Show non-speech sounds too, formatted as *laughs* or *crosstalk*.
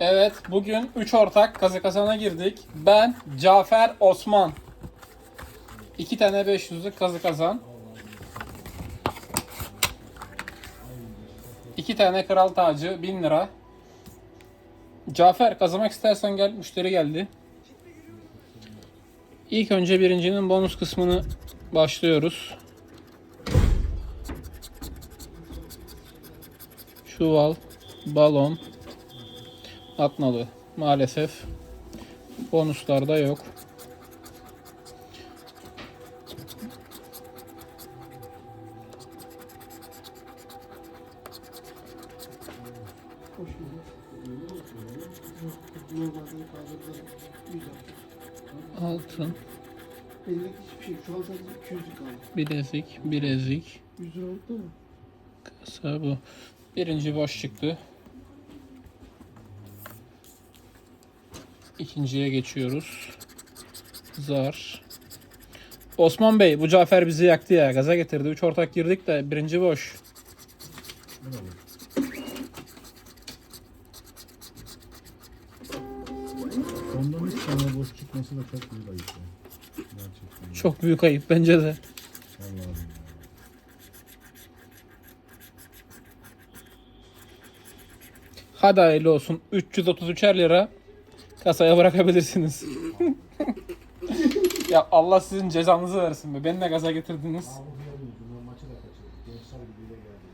Evet, bugün 3 ortak kazı kazana girdik. Ben, Cafer, Osman. 2 tane 500'lük kazı kazan. 2 tane kral tacı 1000 lira. Cafer kazanmak istersen gel, müşteri geldi. İlk önce birincinin bonus kısmını başlıyoruz. Çuval, balon, atmalı. Maalesef bonuslarda yok. Altın, Elindeki hiçbir şey. Şu an sadece 200'lük kaldı. bilezik, bilezik, 100 lira oldu mu? kasa bu. Birinci boş çıktı. İkinciye geçiyoruz. Zar. Osman Bey bu Cafer bizi yaktı ya. Gaza getirdi. Üç ortak girdik de birinci boş. Ondan üç tane boş çıkması da çok büyük ayıp ya. Gerçekten. Çok büyük ayıp bence de. Vallahi billahi. Hadi hayırlı olsun. 333'er lira Kasaya bırakabilirsiniz. *laughs* ya Allah sizin cezanızı versin be. Beni de gaza getirdiniz. Maçı da kaçırdı. Gençler gibi geldi.